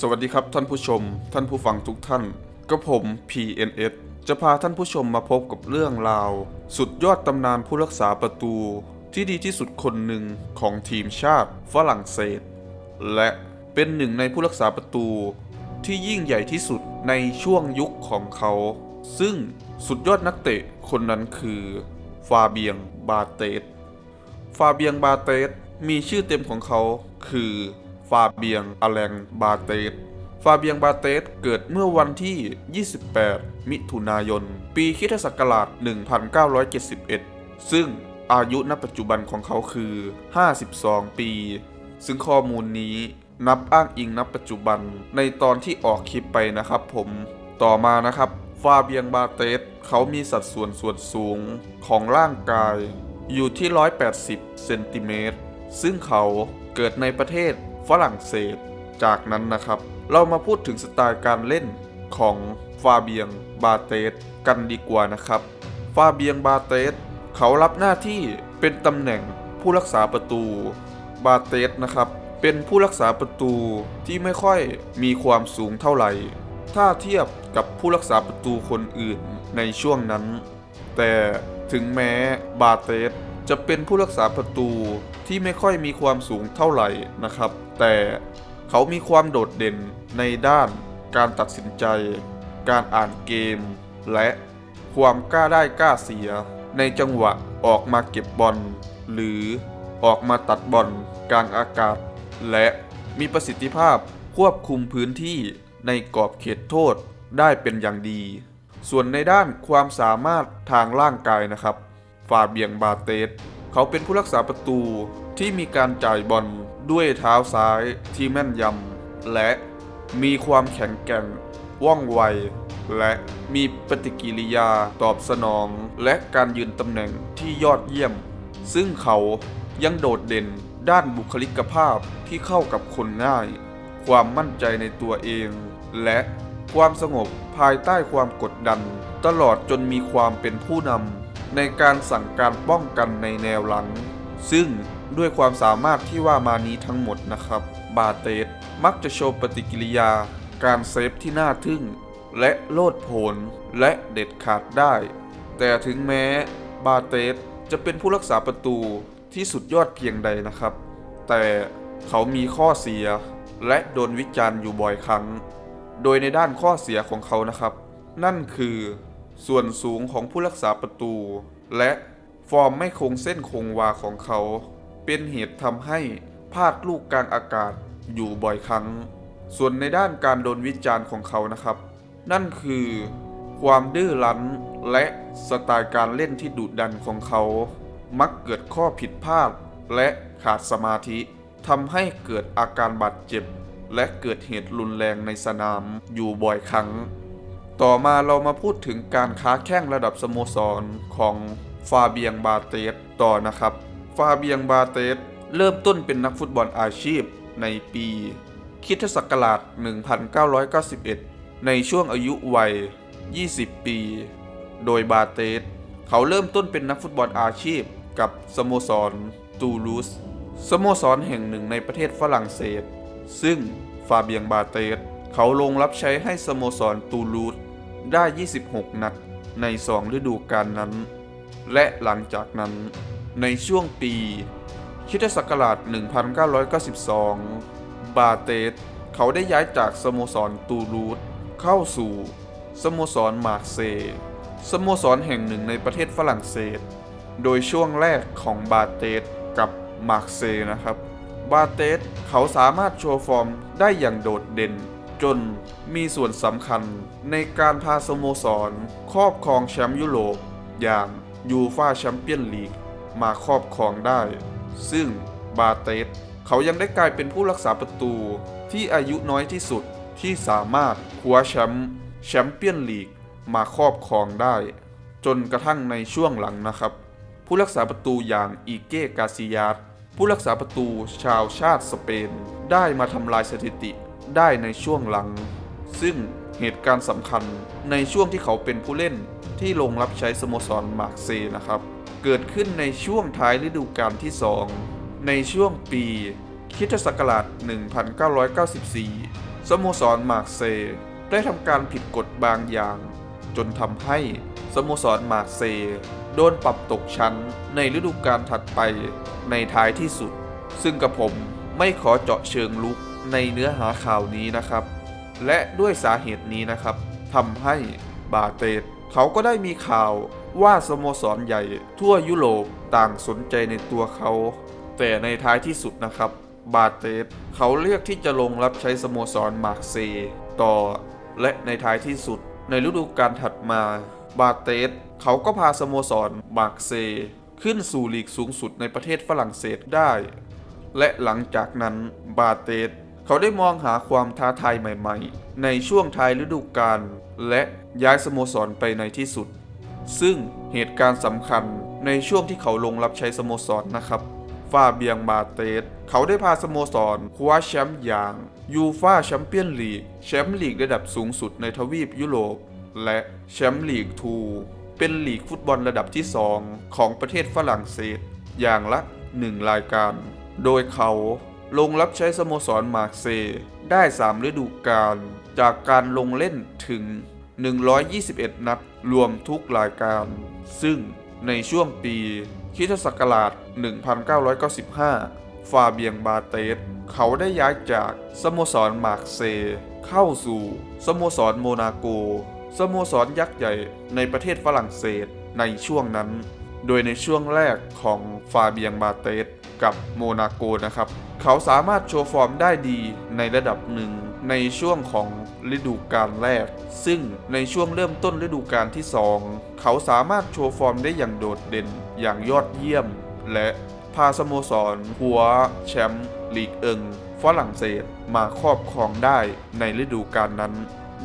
สวัสดีครับท่านผู้ชม ท่านผู้ฟังทุกท่าน ก็ผม PNS จะพาท่านผู้ชมมาพบกับเรื่องราว สุดยอดตำนานผู้รักษาประตู ที่ดีที่สุดคนหนึ่งของทีมชาติฝรั่งเศส และเป็นหนึ่งในผู้รักษาประตู ที่ยิ่งใหญ่ที่สุดในช่วงยุคของเขา ซึ่งสุดยอดนักเตะคนนั้นคือ ฟาเบียงบาเตสฟาเบียงบาเตสมีชื่อเต็มของเขาคือ ฟาเบียงอแลงบาเตสฟาเบียงบาเตสเกิดเมื่อวันที่ 28 มิถุนายน ปีคริสตศักราช 1971 ซึ่งอายุณปัจจุบันของเขาคือ 52 ปี ซึ่งข้อมูลนี้นับอ้างอิงณปัจจุบันในตอนที่ออกคลิปไปนะครับผมต่อมานะครับฟาเบียงบาเตสเขามีสัดส่วนส่วนสูงของร่างกายอยู่ที่ 180 เซนติเมตร ซึ่งเขาเกิดในประเทศ ฝรั่งเศส จากนั้นนะครับ เรามาพูดถึงสไตล์การเล่นของฟาเบียงบาเตสกันดีกว่านะครับ ฟาเบียงบาเตสเขารับหน้าที่เป็นตำแหน่งผู้รักษาประตูบาเตสนะครับ เป็นผู้รักษาประตูที่ไม่ค่อยมีความสูงเท่าไหร่ ถ้าเทียบกับผู้รักษาประตูคนอื่นในช่วงนั้น แต่ถึงแม้บาเตสจะเป็นผู้รักษาประตูที่ไม่ค่อยมีความสูงเท่าไหร่นะครับ แต่เขามีความโดดเด่นในด้านการตัดสินใจ การอ่านเกม และความกล้าได้กล้าเสีย ในจังหวะออกมาเก็บบอล หรือออกมาตัดบอลกลางอากาศ และมีประสิทธิภาพควบคุมพื้นที่ในกรอบเขตโทษได้เป็นอย่างดี ส่วนในด้านความสามารถทางร่างกายนะครับ ฟาเบียงบาเตสเขาเป็นผู้รักษาประตู ที่มีการจ่ายบอลด้วยเท้าซ้ายที่แม่นยำและมีความแข็งแกร่งว่องไว และมีปฏิกิริยาตอบสนอง และการยืนตำแหน่งที่ยอดเยี่ยม ซึ่งเขายังโดดเด่นด้านบุคลิกภาพที่เข้ากับคนง่าย ความมั่นใจในตัวเอง และความสงบภายใต้ความกดดัน ตลอดจนมีความเป็นผู้นำในการสั่งการป้องกันในแนวหลัง ซึ่ง ด้วยความสามารถที่ว่ามานี้ทั้งหมดนะครับ บาเตสมักจะโชว์ปฏิกิริยา การเซฟที่น่าทึ่ง และโลดโผนและเด็ดขาดได้ แต่ถึงแม้บาเตสจะเป็นผู้รักษาประตูที่สุดยอดเพียงใดนะครับ แต่เขามีข้อเสียและโดนวิจารณ์อยู่บ่อยครั้ง โดยในด้านข้อเสียของเขานะครับ นั่นคือ ส่วนสูงของผู้รักษาประตู และฟอร์มไม่คงเส้นคงวาของเขา เป็นเหตุทำให้พลาดลูกกลางอากาศอยู่บ่อยครั้ง ส่วนในด้านการโดนวิจารณ์ของเขานะครับ นั่นคือความดื้อรั้นและสไตล์การเล่นที่ดุดันของเขา มักเกิดข้อผิดพลาดและขาดสมาธิทำให้เกิดอาการบาดเจ็บ และเกิดเหตุรุนแรงในสนามอยู่บ่อยครั้ง ต่อมาเรามาพูดถึงการค้าแข่งระดับสโมสรของฟาเบียงบาเตสต่อนะครับ ฟาเบียงบาเตสเริ่มต้นเป็นนักฟุตบอลอาชีพในปีคริสตศักราช 1991 ในช่วงอายุวัย 20 ปี โดยบาเตสเขาเริ่มต้นเป็นนักฟุตบอลอาชีพกับสโมสรตูลูสสโมสรแห่งหนึ่งในประเทศฝรั่งเศส ซึ่งฟาเบียงบาเตสเขาลงรับใช้ให้สโมสรตูลูสได้ 26 นัดใน 2 ฤดูกาลนั้น และหลังจากนั้น ในช่วงปีคริสตศักราช 1992 บาเตสเขาได้ย้ายจากสโมสรตูลูสเข้าสู่ สโมสรมาร์เซย์สโมสรแห่งหนึ่งในประเทศฝรั่งเศส โดยช่วงแรกของบาเตสกับมาร์กเซย์นะครับ บาเตสเขาสามารถโชว์ฟอร์มได้อย่างโดดเด่น จนมีส่วนสำคัญในการพาสโมสร ครอบครองแชมป์ยุโรปอย่างยูฟาแชมเปี้ยนลีก มาครอบครองได้ ซึ่งบาเตสเขายังได้กลายเป็นผู้รักษาประตูที่อายุน้อยที่สุดที่สามารถคว้าแชมป์แชมเปี้ยนลีกมาครอบครองได้ จนกระทั่งในช่วงหลังนะครับ ผู้รักษาประตูอย่างอีเก้กาซิยาสผู้รักษาประตูชาวชาติสเปน ได้มาทำลายสถิติได้ในช่วงหลัง ซึ่งเหตุการณ์สำคัญในช่วงที่เขาเป็นผู้เล่นที่ลงรับใช้สโมสรมาร์เซนะครับ เกิดขึ้นในช่วงท้ายฤดูกาลที่ 2 ในช่วงปีคริสตศักราช 1994 สโมสรมาร์เซได้ทำการผิดกฎบางอย่าง จนทำให้สโมสรมาร์เซโดนปรับตกชั้นในฤดูกาลถัดไปในท้ายที่สุด ซึ่งกับผมไม่ขอเจาะเชิงลุกในเนื้อหาข่าวนี้นะครับ และด้วยสาเหตุนี้นะครับทำให้บาเตสเขาก็ได้มีข่าว ว่าสโมสรใหญ่ทั่วยุโรปต่างสนใจในตัวเขา แต่ในท้ายที่สุดนะครับ บาเตสเขาเลือกที่จะลงรับใช้สโมสรมาร์เซย์ต่อ และในท้ายที่สุด ในฤดูกาลถัดมา บาเตสเขาก็พาสโมสรมาร์เซย์ขึ้นสู่ลีกสูงสุดในประเทศฝรั่งเศสได้ และหลังจากนั้นบาเตสเขาได้มองหาความท้าทายใหม่ ๆ ในช่วงท้ายฤดูกาลและย้ายสโมสรไปในที่สุด ซึ่งเหตุการณ์สำคัญในช่วงที่เขาลงรับใช้สโมสรนะครับฟาเบียงบาเตสเขาได้พาสโมสรคว้าแชมป์อย่างยูฟาแชมเปี้ยนลีกแชมป์ลีกระดับสูงสุดในทวีปยุโรป และแชมป์ลีกทูเป็นลีกฟุตบอลระดับที่ 2 ของประเทศฝรั่งเศส อย่างละ 1 รายการ โดยเขาลงรับใช้สโมสรมาร์เซย์ได้ 3 ฤดูกาลจากการลงเล่นถึง 121 นัด รวมทุกรายการ ซึ่งในช่วงปีคริสตศักราช 1995 ฟาเบียงบาเตสเขาได้ย้ายจากสโมสรมาร์เซ เข้าสู่สโมสรโมนาโก สโมสรยักษ์ใหญ่ในประเทศฝรั่งเศสในช่วงนั้น โดยในช่วงแรกของฟาเบียงบาเตสกับโมนาโกนะครับ เขาสามารถโชว์ฟอร์มได้ดีในระดับหนึ่ง ในช่วงของฤดูกาลแรก ซึ่งในช่วงเริ่มต้นฤดูกาลที่ 2 เขาสามารถโชว์ฟอร์มได้อย่างโดดเด่นอย่างยอดเยี่ยม และพาสโมสรหัวแชมป์ลีกเอิงฝรั่งเศสมาครอบครองได้ในฤดูกาลนั้น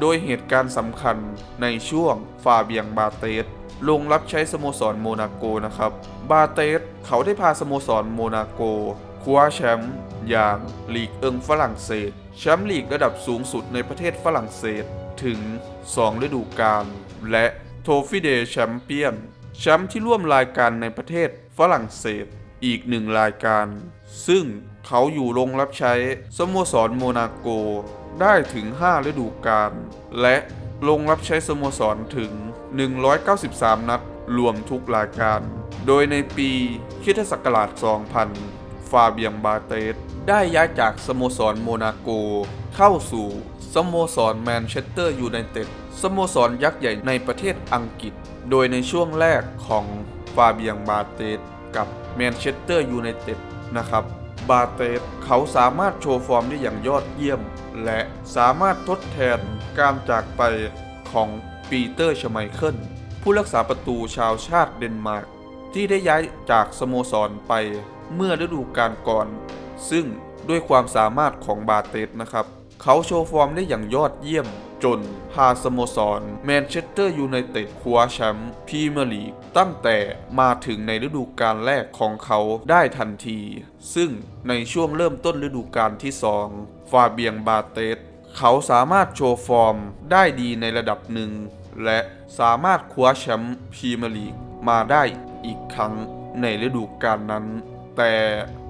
โดยเหตุการณ์สำคัญในช่วงฟาเบียงบาเตสลงรับใช้สโมสรโมนาโกนะครับ บาเตสเขาได้พาสโมสรโมนาโกคว้าแชมป์อย่างลีกเอิงฝรั่งเศส แชมป์ลีกระดับสูงสุดในประเทศฝรั่งเศสถึง 2 ฤดูกาลและโทฟิเดแชมเปียนแชมป์ที่ร่วมรายการในประเทศฝรั่งเศสอีกหนึ่งรายการ ซึ่งเขาอยู่ลงรับใช้สโมสรโมนาโกได้ถึง 5 ฤดูกาลและลงรับใช้สโมสรถึง 193 นัดรวมทุกรายการ โดยในปีคริสตศักราช 2000 ฟาเบียงบาเตสได้ย้ายจากสโมสรโมนาโก เข้าสู่สโมสรแมนเชสเตอร์ยูไนเต็ดสโมสรยักษ์ใหญ่ในประเทศอังกฤษ โดยในช่วงแรกของฟาเบียงบาเตสกับแมนเชสเตอร์ยูไนเต็ดนะครับบาเตสเขาสามารถโชว์ฟอร์มได้อย่างยอดเยี่ยม และสามารถทดแทนการจากไปของปีเตอร์ชไมเคิลผู้รักษาประตูชาวชาติเดนมาร์กที่ได้ย้ายจากสโมสรไป เมื่อฤดูกาลก่อน ซึ่งด้วยความสามารถของบาเตสนะครับ เขาโชว์ฟอร์มได้อย่างยอดเยี่ยม จนพาสโมสรแมนเชสเตอร์ยูไนเต็ดคว้าแชมป์พรีเมียร์ลีกตั้งแต่มาถึงในฤดูกาลแรกของเขาได้ทันที ซึ่งในช่วงเริ่มต้นฤดูกาลที่ 2 ฟาเบียงบาเตสเขาสามารถโชว์ฟอร์มได้ดีในระดับหนึ่ง และสามารถคว้าแชมป์พรีเมียร์ลีกมาได้อีกครั้งในฤดูกาลนั้น แต่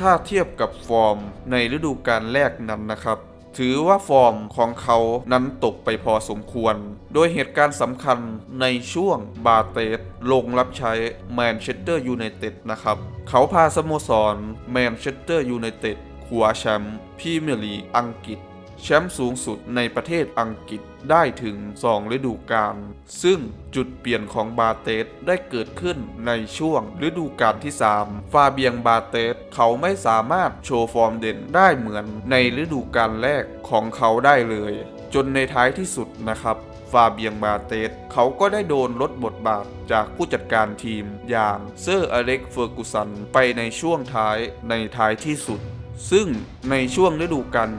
ถ้าเทียบกับฟอร์มในฤดูกาลแรกนั้นนะครับ ถือว่าฟอร์มของเขานั้นตกไปพอสมควร โดยเหตุการณ์สำคัญในช่วงบาเตสลงรับใช้แมนเชสเตอร์ยูไนเต็ดนะครับ เขาพาสโมสรแมนเชสเตอร์ยูไนเต็ดคว้าแชมป์พรีเมียร์ลีกอังกฤษ แชมป์สูงสุดในประเทศอังกฤษได้ถึง 2 ฤดูกาล ซึ่งจุดเปลี่ยนของบาเตสได้เกิดขึ้นในช่วงฤดูกาลที่ 3 ฟาเบียงบาเตสเขาไม่สามารถโชว์ฟอร์มเด่นได้เหมือนในฤดูกาลแรกของเขาได้เลย จนในท้ายที่สุดนะครับฟาเบียงบาเตสเขาก็ได้โดนลดบทบาทจากผู้จัดการทีมอย่างเซอร์อเล็กเฟอร์กูสันไปในช่วงท้ายในท้ายที่สุด ซึ่งในช่วงฤดูกาล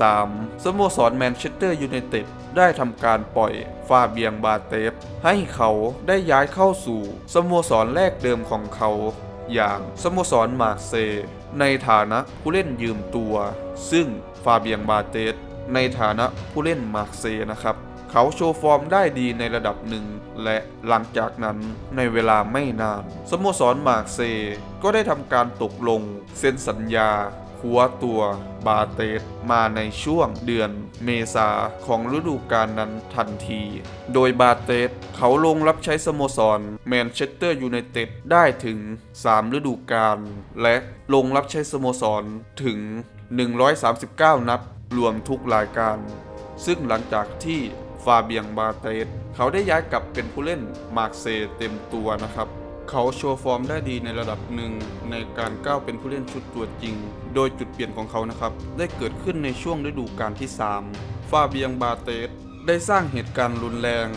2003 สโมสรแมนเชสเตอร์ยูไนเต็ดได้ทำการปล่อยฟาเบียงบาเตฟให้เขาได้ย้ายเข้าสู่สโมสรแรกเดิมของเขา อย่างสโมสรมาร์เซย์ในฐานะผู้เล่นยืมตัว ซึ่งฟาเบียงบาเตสในฐานะผู้เล่นมาร์เซย์นะครับ เขาโชว์ฟอร์มได้ดีในระดับหนึ่ง และหลังจากนั้นในเวลาไม่นาน สโมสรมาร์เซย์ก็ได้ทำการตกลง เซ็นสัญญา คว้าตัวบาเตสมาในช่วงเดือนเมษาของฤดูกาลนั้นทันที โดยบาเตสเขาลงรับใช้สโมสรแมนเชสเตอร์ยูไนเต็ดได้ถึง 3 ฤดูกาลและลงรับใช้สโมสรถึง 139 นัดรวมทุกรายการ ซึ่งหลังจากที่ฟาเบียงบาเตสเขาได้ย้ายกลับเป็นผู้เล่นมาร์เซเต็มตัวนะครับ เขาโชว์ฟอร์มได้ดีในระดับหนึ่งในการก้าวเป็นผู้เล่นชุดตัวจริง โดยจุดเปลี่ยนของเขานะครับ ได้เกิดขึ้นในช่วงฤดูกาลที่ 3 ฟาเบียงบาเตสได้สร้างเหตุการณ์รุนแรง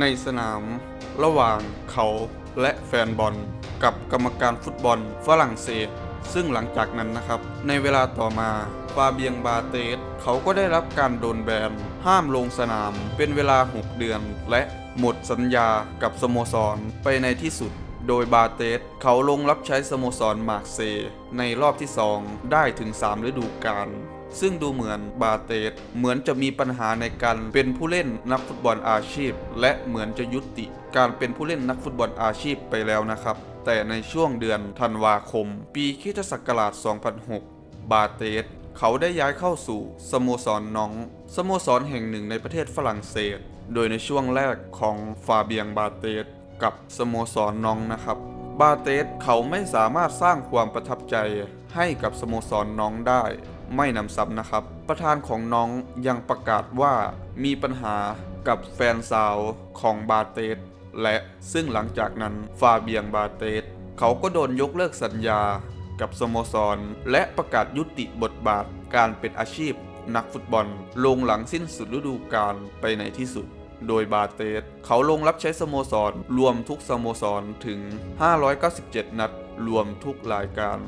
ในสนาม ระหว่างเขาและแฟนบอล กับกรรมการฟุตบอลฝรั่งเศส ซึ่งหลังจากนั้นนะครับ ในเวลาต่อมาฟาเบียงบาเตสเขาก็ได้รับการโดนแบน ห้ามลงสนาม เป็นเวลา 6 เดือน และหมดสัญญากับสโมสรไปในที่สุด โดยบาเตสเขาลงรับใช้สโมสรมาร์เซในรอบที่ 2 ได้ถึง 3 ฤดูกาลซึ่งดูเหมือนบาเตสเหมือนจะมีปัญหาในการเป็นผู้เล่นนักฟุตบอลอาชีพ และเหมือนจะยุติ การเป็นผู้เล่นนักฟุตบอลอาชีพไปแล้วนะครับ แต่ในช่วงเดือนธันวาคม ปีคิศักราช 2006 บาเตสเขาได้ย้ายเข้าสู่สโมสรน้อง สโมสรแห่งหนึ่งในประเทศฝรั่งเศส โดยในช่วงแรกของฟาเบียงบาเตส กับสโมสรน้องนะครับ บาเตสเขาไม่สามารถสร้างความประทับใจให้กับสโมสรน้องได้ ไม่นำซ้ำนะครับ ประธานของน้องยังประกาศว่ามีปัญหากับแฟนสาวของบาเตสและซึ่งหลังจากนั้นฟาเบียงบาเตสเขาก็โดนยกเลิกสัญญากับสโมสร และประกาศยุติบทบาทการเป็นอาชีพนักฟุตบอล ลงหลังสิ้นสุดฤดูกาลไปในที่สุด โดยบาเตสเขาลงรับใช้สโมสร รวมทุกสโมสรถึง 597 นัด รวมทุกรายการ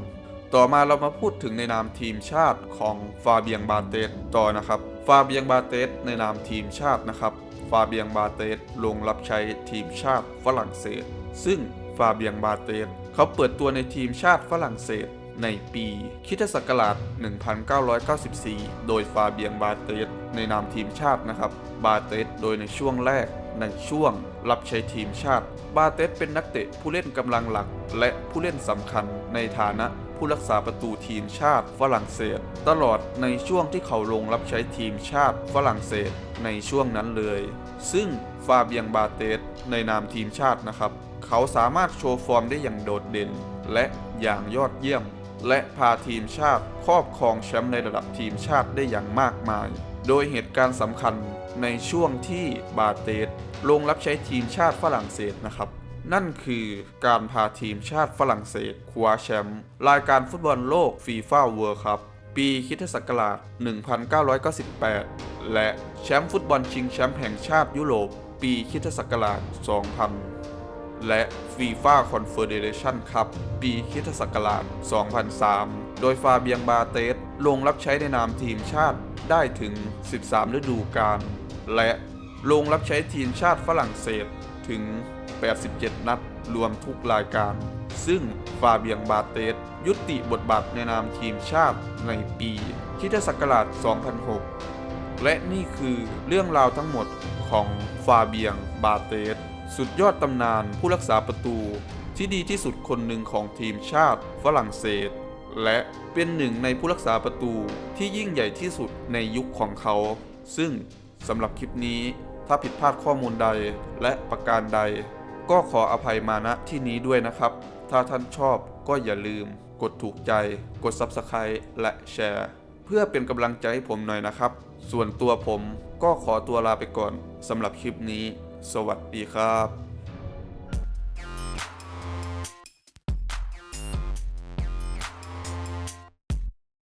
ต่อมาเรามาพูดถึงในนามทีมชาติของฟาเบียงบาเตสต่อนะครับ ฟาเบียงบาเตสในนามทีมชาตินะครับ ฟาเบียงบาเตสลงรับใช้ทีมชาติฝรั่งเศส ซึ่งฟาเบียงบาเตสเขาเปิดตัวในทีมชาติฝรั่งเศส ในปีคริสตศักราช 1994 โดยฟาเบียงบาเตสในนามทีมชาตินะครับ บาเตสโดยในช่วงแรกในช่วงรับใช้ทีมชาติ บาเตสเป็นนักเตะผู้เล่นกำลังหลัก และผู้เล่นสำคัญในฐานะผู้รักษาประตูทีมชาติฝรั่งเศส ตลอดในช่วงที่เขาลงรับใช้ทีมชาติฝรั่งเศสในช่วงนั้นเลย ซึ่งฟาเบียงบาเตสในนามทีมชาตินะครับ เขาสามารถโชว์ฟอร์มได้อย่างโดดเด่น และอย่างยอดเยี่ยม และพาทีมชาติครอบครองแชมป์ในระดับทีมชาติได้อย่างมากมาย โดยเหตุการณ์สำคัญในช่วงที่บาเตสลงรับใช้ทีมชาติฝรั่งเศสนะครับ นั่นคือการพาทีมชาติฝรั่งเศสคว้าแชมป์รายการฟุตบอลโลกฟีฟ่าเวิร์คัพปีคริสตศักราช 1998 และแชมป์ฟุตบอลชิงแชมป์แห่งชาติยุโรป ปีคริสตศักราช 2000 และฟีฟ่าคอนเฟเดเรชันคัพปีคริสตศักราช 2003 โดยฟาเบียงบาเตสลงรับใช้ในนามทีมชาติได้ถึง 13 ฤดูกาล และลงรับใช้ทีมชาติฝรั่งเศสถึง 87 นัด รวมทุกรายการ ซึ่งฟาเบียงบาเตสยุติบทบาทในนามทีมชาติในปีคริสตศักราช 2006 และนี่คือเรื่องราวทั้งหมดของฟาเบียงบาเตส สุดยอดตำนานผู้รักษาประตูที่ดีที่สุดคนหนึ่งของทีมชาติฝรั่งเศส และเป็นหนึ่งในผู้รักษาประตูที่ยิ่งใหญ่ที่สุดในยุคของเขา ซึ่งสำหรับคลิปนี้ถ้าผิดพลาดข้อมูลใดและประการใด ก็ขออภัยมาณที่นี้ด้วยนะครับ ถ้าท่านชอบก็อย่าลืม กดถูกใจ กด Subscribe และแชร์ เพื่อเป็นกำลังใจให้ผมหน่อยนะครับ ส่วนตัวผมก็ขอตัวลาไปก่อนสำหรับคลิปนี้ สวัสดีครับ